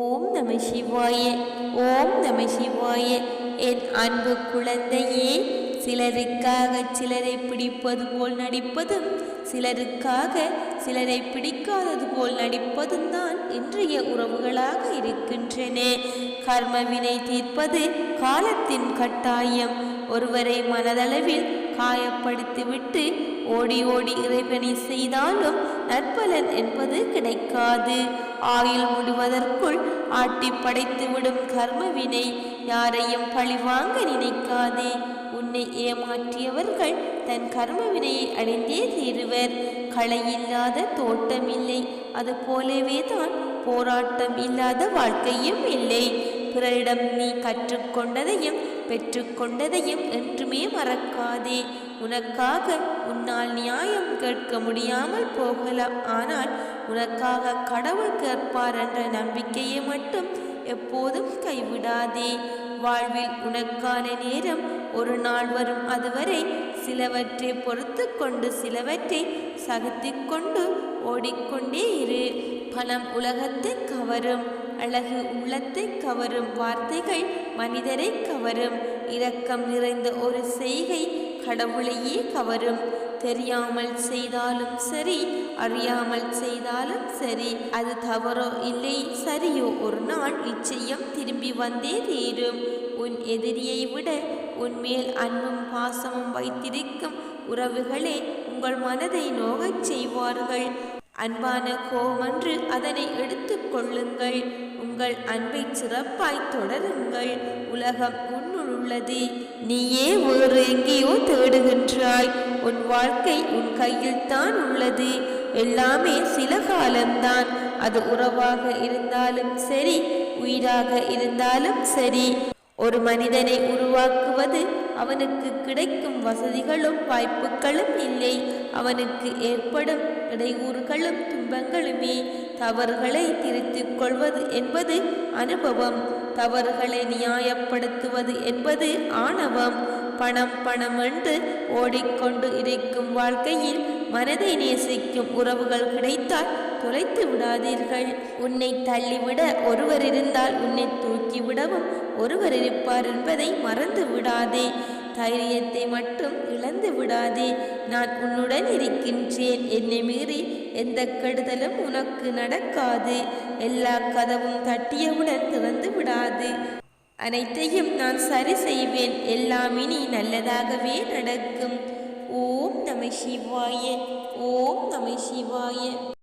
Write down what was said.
ஓம் நம சிவாய ஓம் நம சிவாய. என் அன்பு குழந்தையே சிலருக்காக சிலரை பிடிப்பது போல் நடிப்பதும் சிலருக்காக சிலரை பிடிக்காதது போல் நடிப்பதும் தான் இன்றைய உறவுகளாக இருக்கின்றன. கர்மவினை தீர்ப்பது காலத்தின் கட்டாயம். ஒருவரை மனதளவில் காயப்படுத்திவிட்டு ஓடி ஓடி இறைவனை செய்தாலும் நற்பலன் என்பது கிடைக்காது. ஆயுள் முடிவதற்குள் ஆட்டி படைத்துவிடும் கர்மவினை யாரையும் பழிவாங்க நினைக்காதே. உன்னை ஏமாற்றியவர்கள் தன் கர்மவினையை அடைந்தே தீருவர். களையில்லாத தோட்டம் இல்லை. அது போலவே தான் போராட்டம் இல்லாத வாழ்க்கையும் இல்லை. பிறரிடம் நீ கற்றுக்கொண்டதையும் பெற்றுக்கொண்டதையும் என்றுமே மறக்காதே. உனக்காக உன்னால் நியாயம் கேட்க முடியாமல் போகலாம். ஆனால் உனக்காக கடவுள் கேட்பார் என்ற நம்பிக்கையை மட்டும் எப்போதும் கைவிடாதே. வாழ்வில் உனக்கான நேரம் ஒரு நாள் வரும். அதுவரை சிலவற்றை பொறுத்து கொண்டு சிலவற்றை சகித்து கொண்டு ஓடிக்கொண்டே இரு. பணம் உலகத்தை கவரும். அழகு உள்ளத்தை கவரும் வார்த்தைகள் மனிதரை கவரும். இரக்கம் நிறைந்த ஒரு செய்கை கடவுளையே கவரும். தெரியாமல் செய்தாலும் சரி அறியாமல் செய்தாலும் சரி அது தவறோ இல்லை சரியோ ஒரு நாள் நிச்சயம் திரும்பி வந்தே தீரும். உன் எதிரியை விட உன்மேல் அன்பும் பாசமும் வைத்திருக்கும் உறவுகளே உங்கள் மனதை நோகச் செய்வார்கள். அன்பான கோமன்று அதனை எடுத்துக் கொள்ளுங்கள். உங்கள் அன்பை சிறப்பாய் தொடருங்கள். உலகம் உன்னுள் உள்ளது நீயே ஒரு எங்கேயோ தேடுகின்றாய். உன் வாழ்க்கை உன் கையில் தான் உள்ளது. எல்லாமே சில காலம்தான். அது உறவாக இருந்தாலும் சரி உயிராக இருந்தாலும் சரி. ஒரு மனிதனை உருவாக்குவது அவனுக்கு கிடைக்கும் வசதிகளும் வாய்ப்புகளும் இல்லை. அவனுக்கு ஏற்படும் இடையூறுகளும் துன்பங்களுமே. தவறுகளை திருத்திக் கொள்வது என்பது அனுபவம். தவறுகளை நியாயப்படுத்துவது என்பது ஆணவம். பணம் பணம் என்று ஓடிக்கொண்டு இருக்கும் வாழ்க்கையில் மனதை நேசிக்கும் உறவுகள் கிடைத்தால் தொலைத்து விடாதீர்கள். உன்னை தள்ளிவிட ஒருவர் இருந்தால் உன்னை தூக்கிவிடவும் ஒருவர் இருப்பார் என்பதை மறந்து விடாதே. தைரியத்தை மட்டும் இழந்து விடாதே. நான் உன்னுடன் இருக்கின்றேன். என்னை மீறி எந்த கெடுதலும் உனக்கு நடக்காது. எல்லா கதவும் தட்டியவுடன் திறந்து விடாது. அனைத்தையும் நான் சரி செய்வேன். எல்லாம் இனி நல்லதாகவே நடக்கும். ஓம் நம சிவாய. ஓம் நம சிவாய.